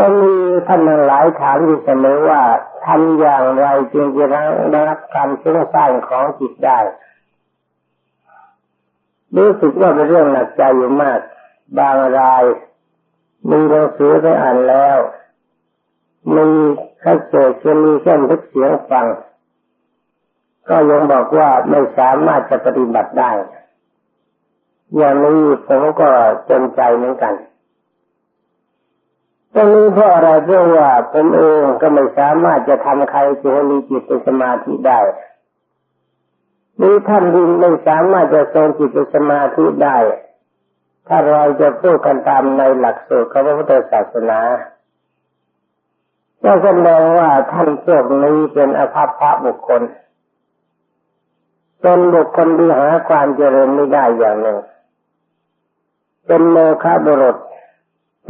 ก็มีท่านหลายถามอยู่เสมอว่าทำอย่างไรจึงจะได้รับการช่วยสร้างของจิตได้ รู้สึกว่าเป็นเรื่องหนักใจอยู่มาก บางราย มีหนังสือไปอ่านแล้ว มีข้าเจอจะมีเส้นทึกเสียงฟัง ก็ยังบอกว่าไม่สามารถจะปฏิบัติได้ อย่างนี้ผมก็จนใจเหมือนกัน ตรงนี้เพราะอะไรเพราะว่าผมเองก็ไม่สามารถจะทำใครจะให้มีจิตเป็นสมาธิได้นี้ท่านที่ไม่สามารถจะทรงจิตเป็นสมาธิได้ ถ้าเราจะพูดกันตามในหลักสูตรของพระพุทธศาสนาก็แสดงว่าท่านพวกนี้เป็นอภัพพระบุคคล เป็นบุคคลที่หาความเจริญไม่ได้อย่างหนึ่ง เป็นโมฆะบุรุษ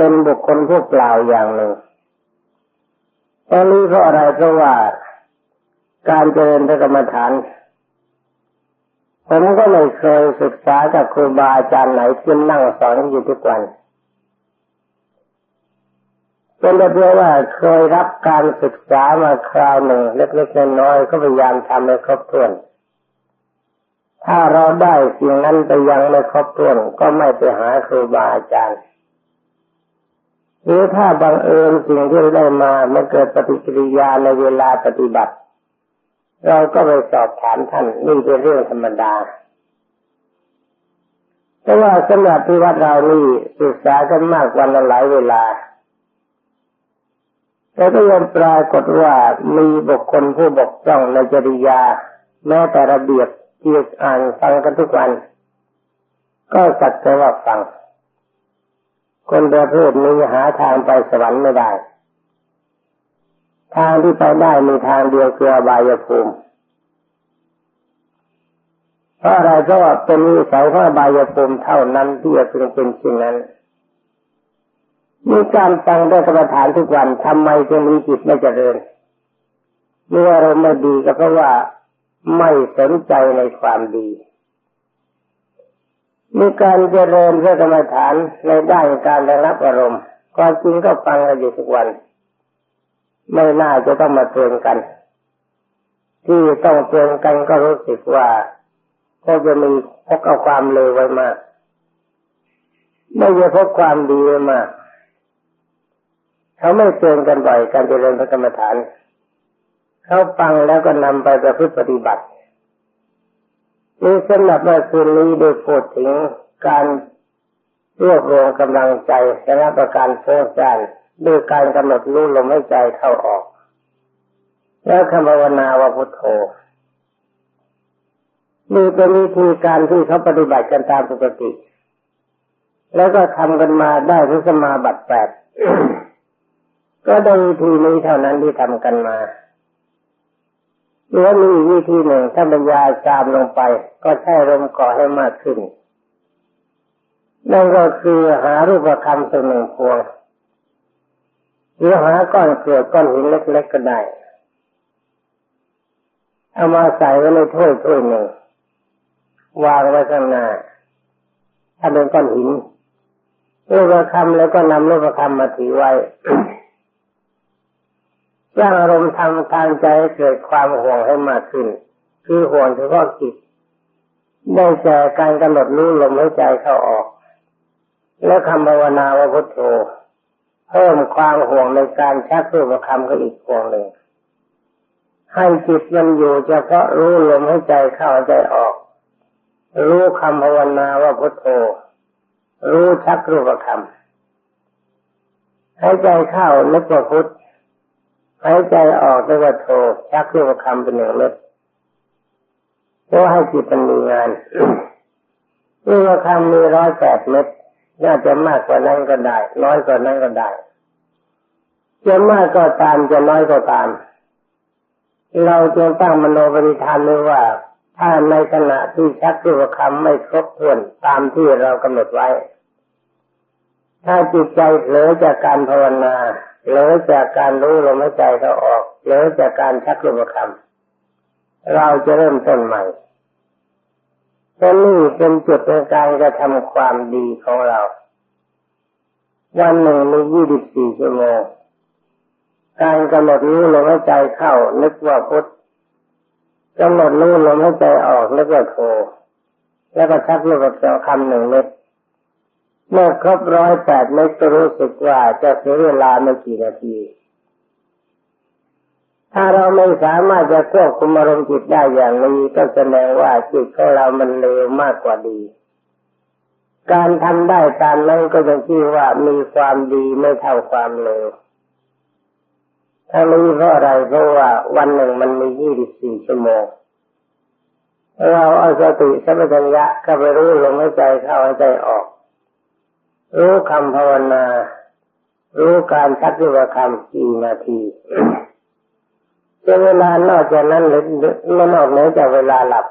เป็นบุคคลผู้เปล่าอย่างหนึ่งตอนนี้เพราะอะไรเพราะว่าการเจริญพระกรรมฐานผมก็ไม่เคยศึกษาจากครูบาอาจารย์ไหนที่นั่งสอนอยู่ทุกวันเป็นแต่เพียงว่าเคยรับการศึกษามาคราวหนึ่ง เล็กๆน้อยๆก็พยายามทำให้ครบถ้วน ถ้าเราได้สิ่งนั้นไปยังไม่ครบถ้วน ก็ไม่ไปหาครูบาอาจารย์ หรือถ้าบังเอิญสิ่งที่ได้มามันเกิดปฏิกิริยาในเวลาปฏิบัติ เราก็ไปสอบถามท่านนี่เป็นเรื่องธรรมดาแต่ว่าสำหรับที่วัดเรานี่ศึกษากันมากวันละหลายเวลาแต่ก็ยังปรากฏว่ามีบุคคลผู้บกพร่องในจริยา แม้แต่ระเบียบที่อ่านฟังกันทุกวัน ก็สักแต่ว่าฟัง คนประเภทนี้หาทางไปสวรรค์ไม่ได้ ทางที่ไปได้มีทางเดียวคืออบายภูมิเพราะอะไรเพราะเป็นนิสัยของอบายภูมิเท่านั้นที่จะเป็นเป็นสิ่งนั้นมีการฟังได้กรรมฐานทุกวันทำไมจึงมีจิตไม่เจริญเมื่อเราไม่ดีก็เพราะว่าไม่สนใจในความดี มีการเจริญพระกรรมฐานในด้านการระงับอารมณ์ความจริงก็ฟังกันอยู่ทุกวัน ไม่น่าจะต้องมาเตือนกัน ที่ต้องเตือนกันก็รู้สึกว่าเขาจะมีพกเอาความเลวไว้มาก ไม่จะพกความดีไว้มาก เขาไม่เตือนกันบ่อยการเจริญพระกรรมฐาน เขาฟังแล้วก็นำไปประพฤติปฏิบัติ นี่สำหรับเมื่อคืนนี้ได้พูดถึงการรวบรวมกำลังใจและประการโฟจานด้วยการกำหนดรู้ลมหายใจเข้าออก แล้วคำภาวนาวพุทโธนี่เป็นวิธีการที่เขาปฏิบัติกันตามปกติ แล้วก็ทำกันมาได้ทุสมาบัติแปดก็ได้วิธีนี้เท่านั้นที่ทำกันมา หรือมีวิธีหนึ่งถ้าบรรยายจามลงไป ก็ใช้ลมก่อให้มากขึ้น นั่นก็คือหารูปคำสักหนึ่งพวงหรือหาก้อนเกลือก้อนหินเล็กๆก็ได้เอามาใส่ไว้ในถ้วยถ้วยหนึ่งวางไว้ข้างหน้าถ้าเป็นก้อนหินรูปคำแล้วก็นำรูปคำมาถือไว้ สร้างอารมณ์ทางทางใจให้เกิดความห่วงให้มากขึ้น คือห่วงเฉพาะจิตได้แก่การกำหนดรู้ลมหายใจเข้าออก และคำภาวนาว่าพุทโธเพิ่มความห่วงในการชักรูปคำก็อีกห่วงหนึ่งให้จิตมันอยู่เฉพาะรู้ลมหายใจเข้าใจออก รู้คำภาวนาว่าพุทโธ รู้ชักรูปคำให้ใจเข้านึกว่าพุท หายใจออกด้วยว่าโทชักเรียกว่าคำเป็นหนึ่งเม็ดเพราะให้จิตมันมีงานเรียกว่าคำมีร้อยแปดเม็ดน่าจะมากกว่านั้นก็ได้ น้อยกว่านั้นก็ได้จะมากก็ตามจะน้อยก็ตาม เราจึงตั้งมโนบริธานไว้ว่า ถ้าในขณะที่ชักเรียกว่าคำไม่ครบถ้วนตามที่เรากำหนดไว้ ถ้าจิตใจเผลอจากการภาวนาเหลือจากการรู้ลมหายใจเขาออกเหลือจากการชักรูปคำเราจะเริ่มต้นใหม่เพราะนี่เป็นจุดในการกระทำความดีของเรา วันหนึ่งมียี่สิบสี่ชั่วโมง การกำหนดรู้ลมหายใจเข้า นึกว่าพุทธกำหนดรู้ลมหายใจออกนึกว่าโทแล้วก็ชักลูกกับคำหนึ่งเม็ด เมื่อครบร้อยแปดเม็ดก็รู้สึกว่าจะเสียเวลาไม่กี่นาที ถ้าเราไม่สามารถจะควบคุมอารมณ์จิตได้อย่างนี้ก็แสดงว่าจิตของเรามันเลวมากกว่าดี การทำได้ตามนั้นก็จะชื่อว่ามีความดีไม่เท่าความเลวทั้งนี้เพราะอะไรเพราะว่าวันหนึ่งมันมียี่สิบสี่ชั่วโมงเราเอาสติสัมปชัญญะเข้าไปรู้ลมหายใจเข้าหายใจออก รู้คำภาวนา รู้การชักวิวคำกี่นาทีเป็นเวลานอกจากนั้นหรือไม่นอกเหนือจากเวลาหลับ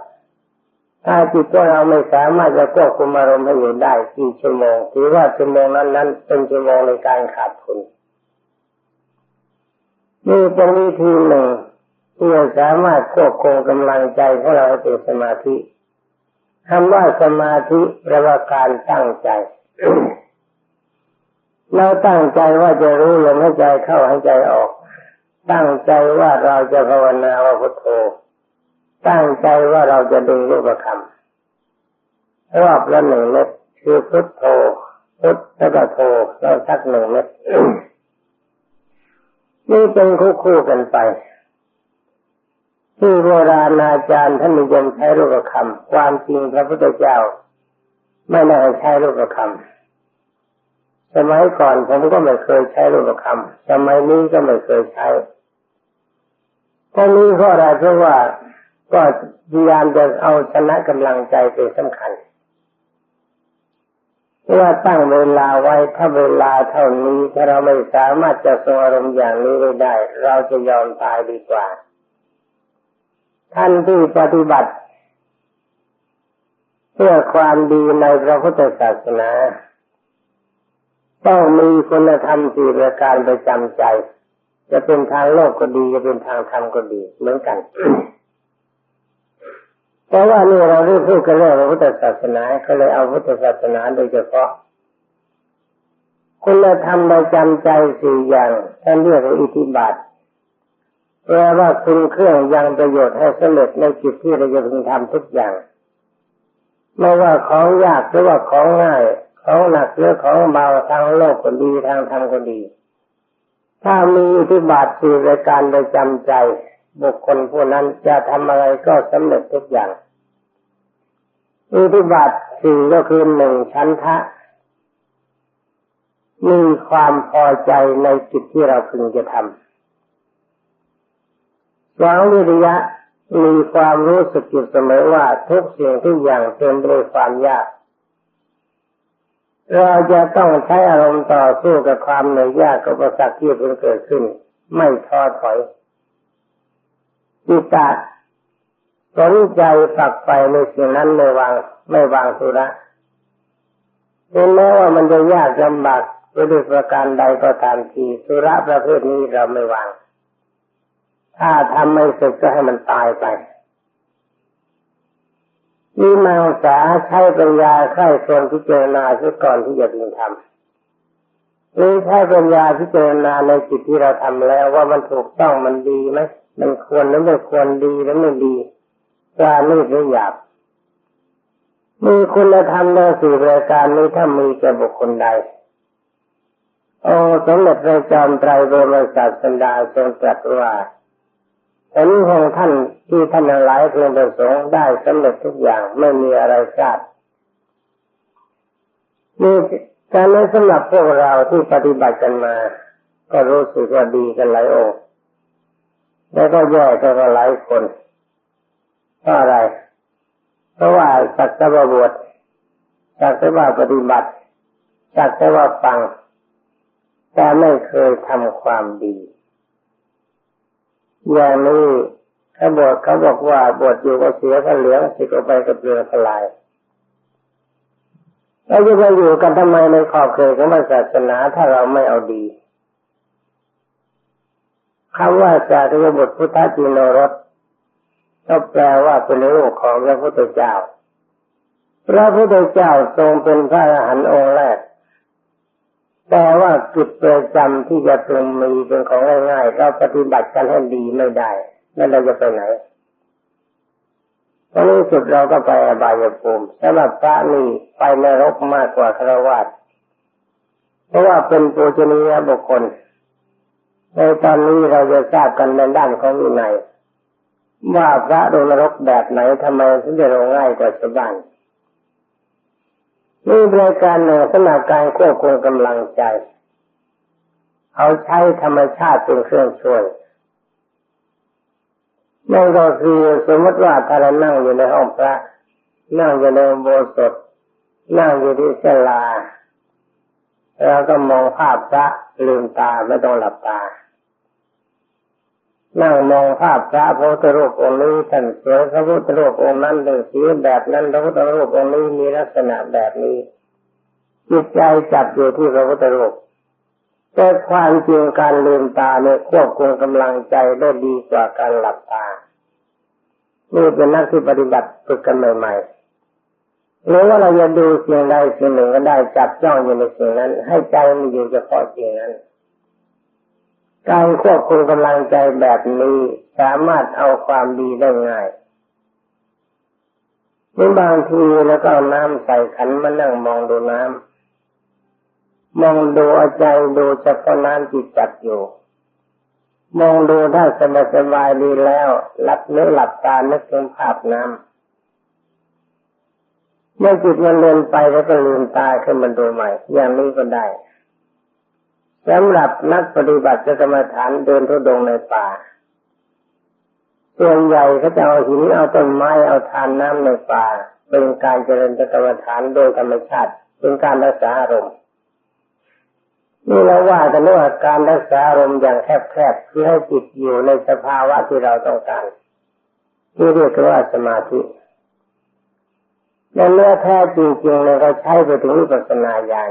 ถ้าจิตของเราไม่สามารถจะควบคุมอารมณ์ให้อยู่ได้กี่ชั่วโมงถือว่าชั่วโมงนั้นนั้นเป็นชั่วโมงในการขาดทุนนี่เป็นวิธีหนึ่งที่จะสามารถควบคุมกำลังใจของเราให้เป็นสมาธิคำว่าสมาธิแปลว่าการตั้งใจ เราตั้งใจว่าจะรู้ลมหายใจเข้าหายใจออก ตั้งใจว่าเราจะภาวนาว่าพุทโธ ตั้งใจว่าเราจะดึงรูปคำรอบละหนึ่งเม็ดคือพุทโธพุทแล้วก็โธเราสักหนึ่งเม็ดนี่เป็นคู่คู่กันไปที่โบราณอาจารย์ท่านนิยมใช้รูปคำความจริงพระพุทธเจ้า ไม่น่าใช้รูปคำ สมัยก่อนผมก็ไม่เคยใช้รูปคำสมัยนี้ก็ไม่เคยใช้ทั้งนี้เพราะอะไรเพราะว่าก็พยายามจะเอาชนะกำลังใจเป็นสำคัญว่าตั้งเวลาไว้ถ้าเวลาเท่านี้ถ้าเราไม่สามารถจะทรงอารมณ์อย่างนี้ไว้ได้ เราจะยอมตายดีกว่า ท่านที่ปฏิบัติ เพื่อความดีในพระพุทธศาสนา ต้องมีคุณธรรมสี่ประการประจำใจ จะเป็นทางโลกก็ดี จะเป็นทางธรรมก็ดี เหมือนกันเพราะว่านี่เราได้พูดกันเรื่องพระพุทธศาสนาก็เลยเอาพุทธศาสนาโดยเฉพาะ คุณธรรมประจำใจสี่อย่างท่านเรียกว่าอิทธิบาทแปลว่าคุณเครื่องยังประโยชน์ให้สำเร็จในจิตที่เราจะพึงทำทุกอย่าง ไม่ว่าของยากหรือว่าของง่าย ของหนักหรือของเบาทางโลกก็ดีทางธรรมก็ดี ถ้ามีอิทธิบาทสี่รายการประจำใจ บุคคลผู้นั้นจะทำอะไรก็สำเร็จทุกอย่างอุทิบัติสี่ก็คือหนึ่งชั้นทะมีความพอใจในจิตที่เราพึงจะทำสองวิริยะมีความรู้สึกอยู่เสมอว่าทุกสิ่งทุกอย่างเต็มด้วยความยาก เราจะต้องใช้อารมณ์ต่อสู้กับความเหนื่อยยากกับประสักที่เพิ่งเกิดขึ้น ไม่ท้อถอยจิตตะสนใจฝักไปในสิ่งนั้นไม่วาง ไม่วางสุระถึงแม้ว่ามันจะยากลำบากด้วยประการใดก็ตามทีสุระประเภทนี้เราไม่วาง ถ้าทำไม่เสร็จก็ให้มันตายไป มีมังสาใช้ปัญญาใช้ส่วนพิจารณาซะก่อนที่จะพึงทำหรือใช้ปัญญาพิจารณาในจิตที่เราทำแล้วว่ามันถูกต้องมันดีไหมมันควรหรือไม่ควรดีหรือไม่ดีกลานี่หรือหยาบมีคุณธรรมในสี่รายการนี้ถ้ามีแก่บุคคลใดโอ้สมเด็จพระจอมไตรบรมศาสดาทรงตรัสว่า ผลของท่านที่ท่านหลายเพียงประสงค์ได้สำเร็จทุกอย่างไม่มีอะไรพลาดมีการนี้สำหรับพวกเราที่ปฏิบัติกันมา ก็รู้สึกว่าดีกันหลายองค์แล้วก็แย่กันหลายคนเพราะอะไร เพราะว่าสักแต่ว่าบวชสักแต่ว่าปฏิบัติสักแต่ว่าฟัง แต่ไม่เคยทำความดี อย่างนี้เขาบอกเขาบอกว่าบวชอยู่ก็เสียกันเหลือสิก็ไปกับเรือพลายเราจะไปอยู่กันทำไมในขอบเขตของศาสนาถ้าเราไม่เอาดีคำว่าจารุบุตรพุทธจิโนรสก็แปลว่าเป็นลูกของพระพุทธเจ้า พระพุทธเจ้าทรงเป็นพระอรหันต์องค์แรก แต่ว่าจุดประจำที่จะพึงมีเป็นของง่ายๆเราปฏิบัติกันให้ดีไม่ได้แล้วเราจะไปไหนตอนนี้สุดเราก็ไปอบายภูมิสำหรับพระนี่ไปนรกมากกว่าครวาสเพราะว่าเป็นปูชนียบุคคล ในตอนนี้เราจะทราบกันในด้านของวินัยว่าพระโดนนรกแบบไหนทำไมถึงจะลงง่ายกว่าชาวบ้าน นี่บริการหนึ่งสำหรับการควบคุมกำลังใจ เอาใช้ธรรมชาติเป็นเครื่องช่วยนั่นก็คือสมมติว่าถ้าเรานั่งอยู่ในห้องพระ นั่งอยู่ในโบสถนั่งอยู่ที่เสลาเราก็มองภาพพระลืมตาไม่ต้องหลับตา นั่งมองภาพพระพระพุทธรูปองค์นี้ท่านสวยพระพุทธรูปองค์นั้นเรื่องสีแบบนั้นพระพุทธรูปองค์นี้มีลักษณะแบบนี้จิตใจจับอยู่ที่พระพุทธรูปแต่ความจริงการลืมตาเนี่ยควบคุมกำลังใจได้ดีกว่าการหลับตานี่เป็นนักที่ปฏิบัติฝึกกันใหม่ๆหรือว่าเราจะดูสิ่งใดสิ่งหนึ่งก็ได้จับจ้องอยู่ในสิ่งนั้น ให้ใจมันอยู่เฉพาะสิ่งนั้น การควบคุมกำลังใจแบบนี้สามารถเอาความดีได้ง่ายนี่บางทีแล้วก็เอาน้ำใส่ขันมานั่งมองดูน้ำมองดูอาใจดูเฉพาะน้ำจิตจับอยู่ มองดูถ้าสบายสบายดีแล้ว หลับเนื้อหลับตานึกถึงภาพน้ำเมื่อจิตมันเลือนไปแล้วก็ลืมตาขึ้นมาดูใหม่ อย่างนี้ก็ได้ สำหรับนักปฏิบัติจะกรรมฐานเดินทุดงในป่าส่วนใหญ่เขาจะเอาหินเอาต้นไม้เอาทานน้ำในป่า เป็นการเจริญกรรมฐานโดยธรรมชาติ เป็นการรักษาอารมณ์นี่เราว่ากันว่าการรักษาอารมณ์อย่างแคบๆเพื่อให้จิตอยู่ในสภาวะที่เราต้องการที่เรียกว่าสมาธิในเนื้อแท้จริงๆเราใช้ไปถึงวิปัสสนาญาณ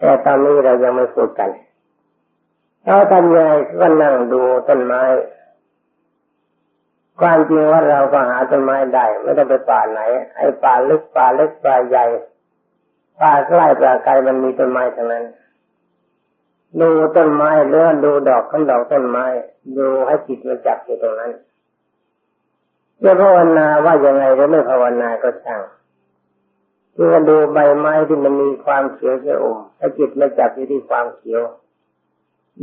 แต่ตอนนี้เรายังไม่พูดกันเราทำยังไงก็นั่งดูต้นไม้ ความจริงว่าเราก็หาต้นไม้ได้ไม่ต้องไปป่าไหน ไอ้ป่าลึกป่าเล็กป่าใหญ่ป่าใกล้ป่าไกลมันมีต้นไม้ทั้งนั้น ดูต้นไม้เลื่อนดูดอกขันดอกต้นไม้ ดูให้จิตมันจับอยู่ตรงนั้นจะภาวนาว่ายังไงหรือไม่ภาวนาก็ช่าง คือดูใบไม้ที่มันมีความเขียวชะอมให้จิตมันจับอยู่ที่ความเขียว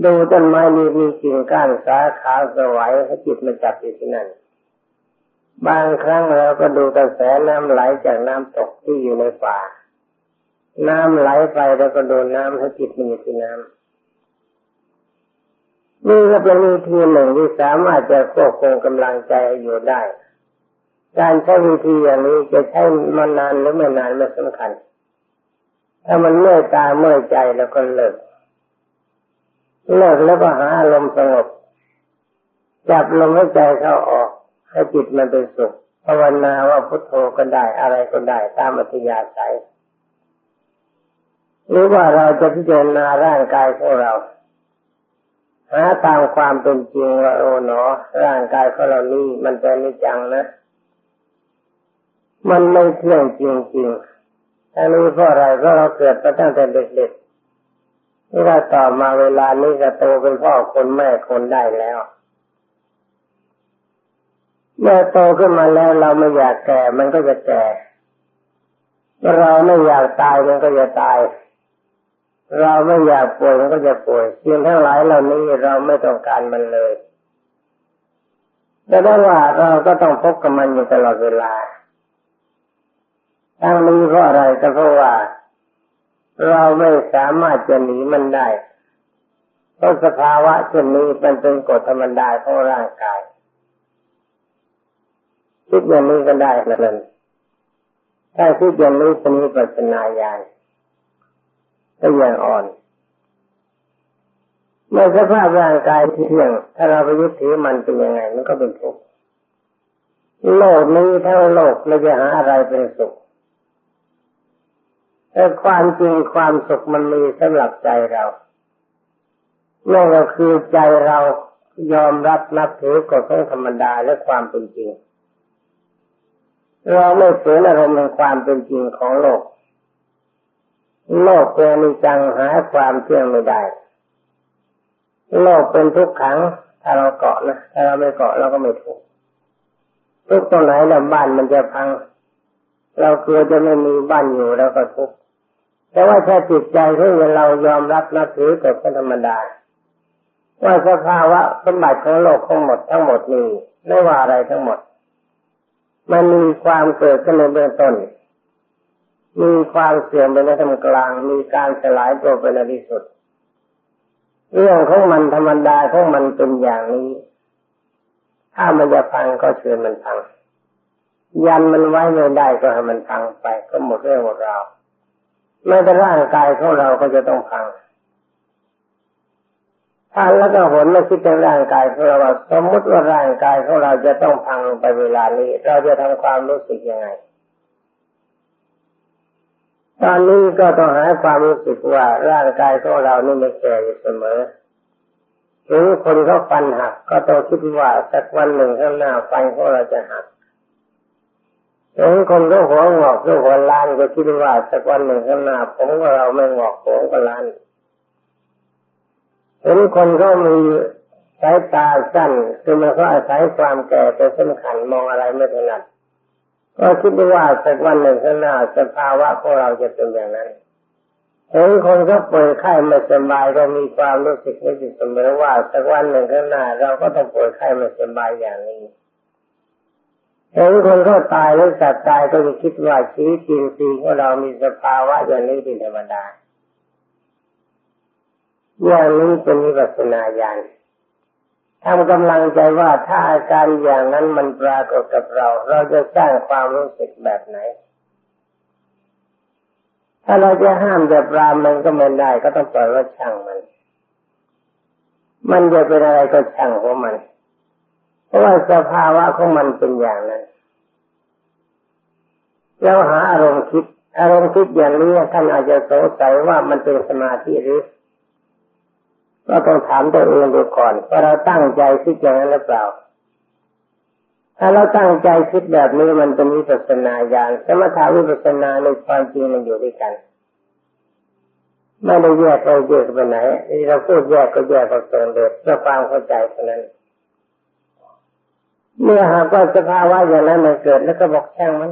ดูต้นไม้มีมีกิ่งก้านสาขาสวายให้จิตมันจับอยู่ที่นั่น บางครั้งเราก็ดูกระแสน้ำไหลจากน้ำตกที่อยู่ในป่า น้ำไหลไปแล้วก็ดูน้ำให้จิตมันอยู่ที่น้ำนี่ก็เป็นวิธีหนึ่งที่สามารถจะควบคุมกำลังใจอยู่ได้ การใช้วิธีอย่างนี้จะใช้มานานหรือไม่นานไม่สำคัญ ถ้ามันเมื่อยตาเมื่อยใจแล้วก็เลิก เลิกแล้วก็หาอารมณ์สงบ จับลมหายใจเข้าออก ให้จิตมันเป็นสุขภาวนาว่าพุทโธก็ได้อะไรก็ได้ตามอัธยาศัยหรือว่าเราจะพิจารณาร่างกายของเราหาตามความเป็นจริงว่าโอ้หนอ ร่างกายของเรานี่มันเป็นนิจังนะ มันไม่เที่ยงจริงๆทั้งนี้เพราะอะไรเพราะเราเกิดมาตั้งแต่เด็กๆนี่เราต่อมาเวลานี้ก็โตเป็นพ่อคนแม่คนได้แล้ว เมื่อโตขึ้นมาแล้วเราไม่อยากแก่ มันก็จะแก่เราไม่อยากตายมันก็จะตาย เราไม่อยากป่วยมันก็จะป่วยสิ่งทั้งหลายเหล่านี้เราไม่ต้องการมันเลยแต่ได้ว่าเราก็ต้องพบกับมันอยู่ตลอดเวลา ทั้งนี้เพราะอะไรก็เพราะว่า เราไม่สามารถจะหนีมันได้เพราะสภาวะเช่นนี้มันเป็นกฎธรรมดาของร่างกายคิดอย่างนี้ก็ได้นั่นถ้าคิดอย่างนี้เป็นวิปัสสนาญาณก็ยังอ่อนเมื่อสภาพร่างกายที่เที่ยง ถ้าเราไปยึดถือมันเป็นยังไง มันก็เป็นทุกข์โลกนี้ทั้งโลกเราจะหาอะไรเป็นสุข แต่ความจริงความสุขมันมีสำหรับใจเรานั่นก็คือใจเรายอมรับนับถือกฎของธรรมดาและความเป็นจริง เราไม่ฝืนอารมณ์ในความเป็นจริงของโลก โลกเป็นนิจังหาความเที่ยงไม่ได้ โลกเป็นทุกขัง ถ้าเราเกาะนะถ้าเราไม่เกาะเราก็ไม่ทุกทุกตรงไหนแล้วบ้านมันจะพัง เรากลัวจะไม่มีบ้านอยู่แล้วก็ทุกข์ แต่ว่าถ้าจิตใจที่เรายอมรับนับถือกับธรรมดาว่าสภาวะสมบัติของโลกทั้งหมดทั้งหมดนี้ไม่ว่าอะไรทั้งหมด มันมีความเกิดขึ้นในเบื้องต้น มีความเสื่อมไปในทำกลาง มีการสลายตัวไปในที่สุด เรื่องของมันธรรมดาของมันเป็นอย่างนี้ ถ้ามันจะพังก็เชิญมันพัง ยันมันไว้ไม่ได้ก็ให้มันพังไปก็หมดเรื่องหมดราว แม้แต่ร่างกายของเราก็จะต้องพังถ้าแล้วก็หนมาคิดถึงร่างกายของเราสมมติว่าร่างกายของเราจะต้องพังไปเวลานี้ เราจะทำความรู้สึกยังไง ตอนนี้ก็ต้องหาความรู้สึกว่าร่างกายของเรานี่ไม่แก่อยู่เสมอถึงคนเขาฟันหัก ก็ต้องคิดว่าสักวันหนึ่งข้างหน้าฟันของเราจะหัก ถึงคนก็หัวงอกก็หัวล้านก็คิดว่าสักวันหนึ่งข้างหน้าผมก็เราไม่งอกผมก็ล้านเห็นคนก็มีสายตาสั้นคือมันก็อาศัยความแก่เป็นสำคัญมองอะไรไม่ถนัดก็คิดว่าสักวันหนึ่งข้างหน้าสภาวะของเราจะเป็นอย่างนั้นเห็นคนก็ป่วยไข้ไม่สบายก็มีความรู้สึกไม่ดีเสมอว่าสักวันหนึ่งข้างหน้าเราก็ต้องป่วยไข้ไม่สบายอย่างนี้ เห็นคนก็ตายหรือสัตว์ตายก็จะคิดว่าชีวิตจริงงของเรามีสภาวะอย่างนี้เป็นธรรมดาอย่างนี้เป็นวิปัสสนาญาณทำกำลังใจว่าถ้าอาการอย่างนั้นมันปรากฏกับเรา เราจะสร้างความรู้สึกแบบไหน ถ้าเราจะห้ามจะปรามมันก็ไม่ได้ ก็ต้องปล่อยว่าช่างมัน มันจะเป็นอะไรก็ช่างของมัน ว่าสภาวะของมันเป็นอย่างนั้นเราหาอารมณ์คิด อารมณ์คิดอย่างนี้ท่านอาจจะสงสัยว่ามันเป็นสมาธิหรือ ก็ต้องถามตัวเองดูก่อนว่าเราตั้งใจคิดอย่างนั้นหรือเปล่า ถ้าเราตั้งใจคิดแบบนี้มันเป็นวิปัสสนาญาณสมถาวิปัสสนาในความจริงมันอยู่ด้วยกันไม่ได้แยกไปแยกไปไหนเราพูดแยกก็แยกไปตรงเด็ดเพื่อความเข้าใจเท่านั้น เมื่อหากว่าสภาวะอย่างนั้นมันเกิดแล้วก็บอกแช่งมัน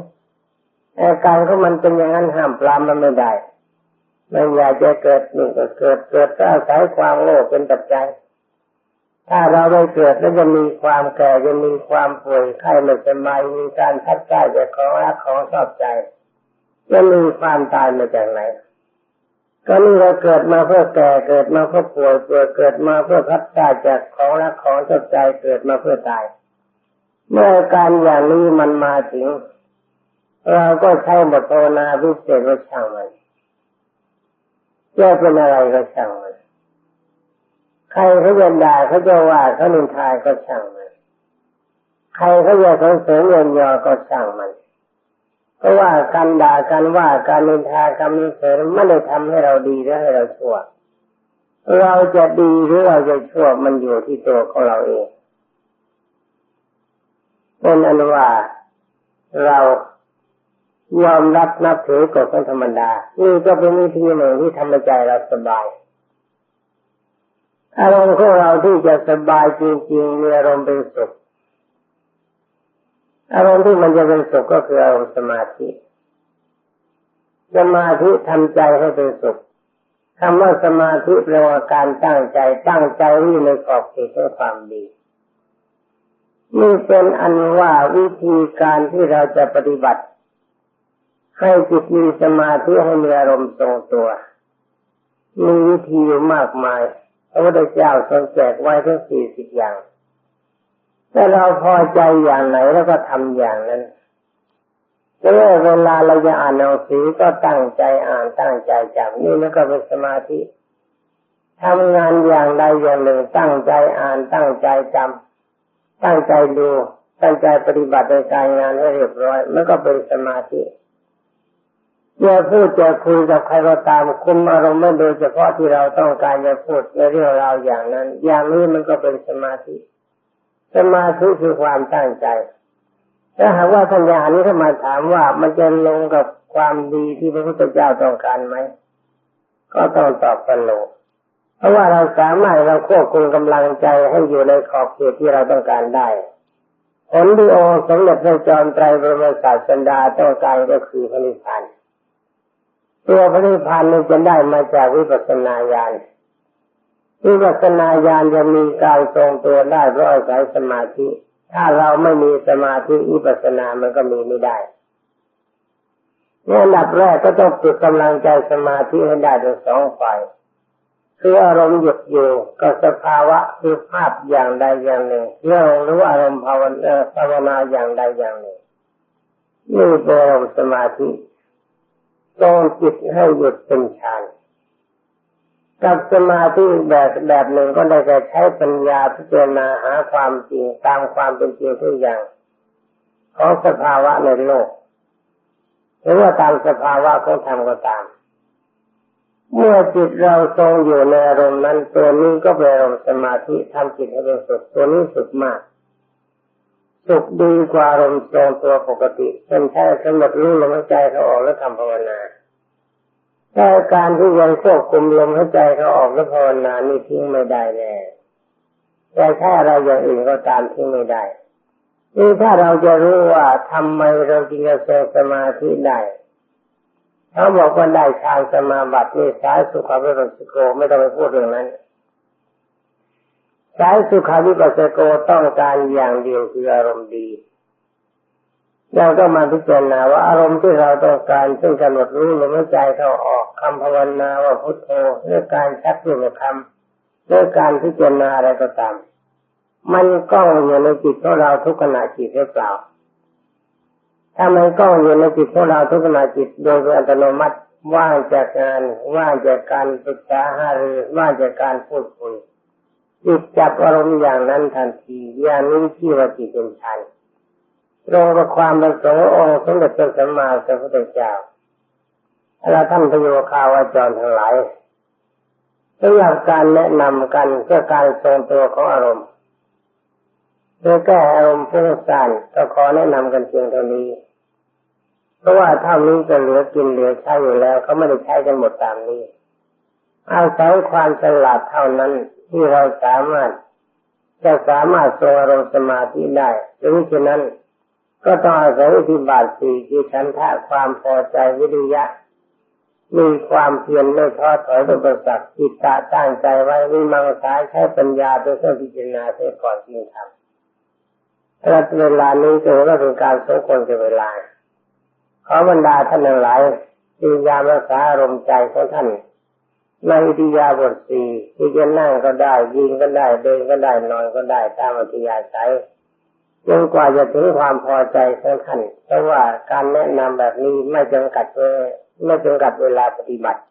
อาการของมันเป็นอย่างนั้นห้ามปรามมันไม่ได้มันอยากจะเกิดนี่ก็เกิดเกิดก็อาศัยความโง่เป็นปัจจัยถ้าเราไม่เกิดแล้วจะมีความแก่จะมีความป่วยไข้ไม่สบายมีการทัดใจจากของรักของชอบใจจะมีความตายมาจากไหนก็นี่เราเกิดมาเพื่อแก่เกิดมาเพื่อป่วยเกิดเกิดมาเพื่อพัดใจจากของรักของชอบใจเกิดมาเพื่อตาย เมื่อการอย่างนี้มันมาถึง เราก็ใช้บทภาวนาพิเศษว่าช่างมันจะเป็นอะไรก็ช่างมันใครเขาจะด่าเขาจะว่าเขานินทาก็ช่างมันใครเขาจะสงเสริมเยินยอก็ช่างมันเพราะว่าการด่าการว่าการนินทาการนิเสริมไม่ได้ทำให้เราดีหรือให้เราชั่ว เราจะดีหรือเราจะชั่วมันอยู่ที่ตัวของเราเอง เป็นอันว่าเรายอมรับนับถือกฎของธรรมดา นี่ก็เป็นวิธีหนึ่งที่ทำใจเราสบายอารมณ์ของเราที่จะสบายจริงๆมีอารมณ์เป็นสุข อารมณ์ที่มันจะเป็นสุขก็คืออารมณ์สมาธิ สมาธิทำใจให้เป็นสุขคำว่าสมาธิแปลว่าการตั้งใจตั้งใจที่ในขอบเขตของความดี นี่เป็นอันว่าวิธีการที่เราจะปฏิบัติ ให้จิตมีสมาธิให้มีอารมณ์ทรงตัวมีวิธีมากมายพระพุทธเจ้าทรงแจกไว้ทั้งสี่สิบอย่างถ้าเราพอใจอย่างไหนแล้วก็ทำอย่างนั้นแต่เวลาเราจะอ่านหนังสือก็ตั้งใจอ่านตั้งใจจำนี่มันก็เป็นสมาธิทำงานอย่างใดอย่างหนึ่งตั้งใจอ่านตั้งใจจำ ตั้งใจดูตั้งใจปฏิบัติในการงานให้เรียบร้อยมันก็เป็นสมาธิจะพูดจะคุยกับใครก็ตามคุมอารมณ์ไม่โดยเฉพาะที่เราต้องการจะพูดในเรื่องราวอย่างนั้น อย่างนี้มันก็เป็นสมาธิ สมาธิคือความตั้งใจถ้าหากว่าทัญญานี้ถ้ามาถามว่ามันจะลงกับความดีที่พระพุทธเจ้าต้องการไหมก็ต้องตอบกันโนเพ ราะว่าเราสามารถเราควบคุมกำลังใจให้อยู่ในขอบเขตที่เราต้องการได้ ผลที่องค์สมเด็จพระจอมไตรบรมศาสดาต้องการก็คือพระนิพพานตัวพระนิพพานนี้จะได้มาจากวิปัสสนาญาณวิปัสสนาญาณจะมีการทรงตัวได้เพราะอาศัยสมาธิ ถ้าเราไม่มีสมาธิวิปัสสนามันก็มีไม่ได้เนี่ยอันดับแรกก็ต้องฝึกกำลังใจสมาธิให้ได้ทั้งสองฝ่าย คืออารมณ์หยุดอยู่กับสภาวะคือภาพอย่างใดอย่างหนึ่งเรื่องรู้อารมณ์ภาวนาภาวนาอย่างใดอย่างหนึ่งนี่เป็นอารมณ์สมาธิตรงจิตให้หยุดเป็นฌานกับสมาธิแบบแบบหนึ่งก็ได้แต่ใช้ปัญญาพิจารณาหาความจริงตามความเป็นจริงทุกอย่าง ของสภาวะในโลก หรือว่าตามสภาวะของธรรมก็ตาม เมื่อจิตเราทรงอยู่ในอารมณ์นั้นตัวนี้ก็เป็นอารมณ์สมาธิทำจิตให้เป็นสุขตัวนี้สุขมากสุขดีกว่าอารมณ์ทรงตัวปกติเป็นแค่สมบัติรู้ลมหายใจเขาออกแล้วทำภาวนาแต่การที่ยังควบคุมลมหายใจเขาออกแล้วภาวนานี่ทิ้งไม่ได้แน่แต่ถ้าเราอย่างอื่นก็ตามทิ้งไม่ได้นี่ถ้าเราจะรู้ว่าทำไมเราจึงจะทรงสมาธิได้ เขาบอกว่าได้ฌานสมาบัตินี่สายสุขาวิปัสสโกไม่ต้องไปพูดเรื่องนั้นสายสุขาวิปัสสโกต้องการอย่างเดียวคืออารมณ์ดีเราก็มาพิจารณาว่าอารมณ์ที่เราต้องการซึ่งกำหนดรู้ลมหายใจเข้าออกคำภาวนาว่าพุทโธเรื่องการชักลูกคำเรื่องการพิจารณาอะไรก็ตาม มันก้องอยู่ในจิตของเราทุกขณะจิตหรือเปล่า ถ้ามันก้องอยู่ในจิตของเราทุกขณะจิตโดยอัตโนมัติว่างจากงานว่างจากการศึกษาหารือว่างจากการพูดคุยจิตจับอารมณ์อย่างนั้นทันทีอย่างนี้ที่ว่าจิตเป็นฌานตรงกับความประสงค์องค์สมเด็จพระสัมมาสัมพุทธเจ้าเราท่านพโยคาวาจรทั้งหลายสำหรับการแนะนำกันเพื่อการทรงตัวของอารมณ์เพื่อแก้อารมณ์ฟุ้งซ่านก็ขอแนะนำกันเพียงเท่านี้ เพราะว่าเท่านี้จะเหลือกินเหลือใช้อยู่แล้วเขาไม่ได้ใช้กันหมดตามนี้อาศัยความฉลาดเท่านั้นที่เราสามารถจะสามารถทรงอารมณ์สมาธิได้ดังฉะนั้น ก็ต้องอาศัยที่บาทสี่คือฉันทะความพอใจวิริยะ มีความเพียรไม่ท้อถอยต่อประสักจิตตาตั้งใจไว้วิมังสายใช้ปัญญาเป็นเครื่องพิจารณาเสียก่อนจริงทำถ้าเวลานี้ก็ว่าเป็นการสมควรกับเวลา ขอบรรดาท่านหลายพยายามรักษาอารมณ์ใจของท่านในอิทยาบทสี่ที่จะนั่งก็ได้ยิงก็ได้เดินก็ได้นอนก็ได้ตามอัธยาศัยจนกว่าจะถึงความพอใจของท่านเพราะว่าการแนะนำแบบนี้ไม่จำกัดเวไม่จำกัดเวลาปฏิบัติ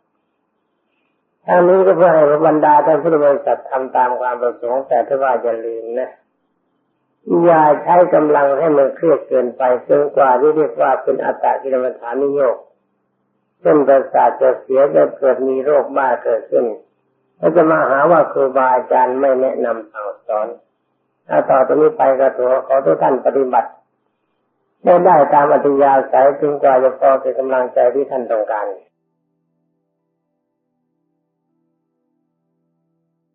ทางนี้ก็เพื่อให้บรรดาท่านพุทธบริษัททำตามความประสงค์แต่ถ้าว่าจะลืมนะ อย่าใช้กำลังให้มันเครียดเกินไปจนกว่าที่เรียกว่าเป็นอัตตากิลมัฐานิโยกเช่นประสาทจะเสียจะเกิดมีโรคบ้าเกิดขึ้นแล้วจะมาหาว่าครูบาอาจารย์ไม่แนะนำสั่งสอนถ้าต่อตรงนี้ไปก็ถือขอทุกท่านปฏิบัติได้ได้ตามอัธยาศัยจึงกว่าจะพอเป็นกำลังใจที่ท่านต้องการ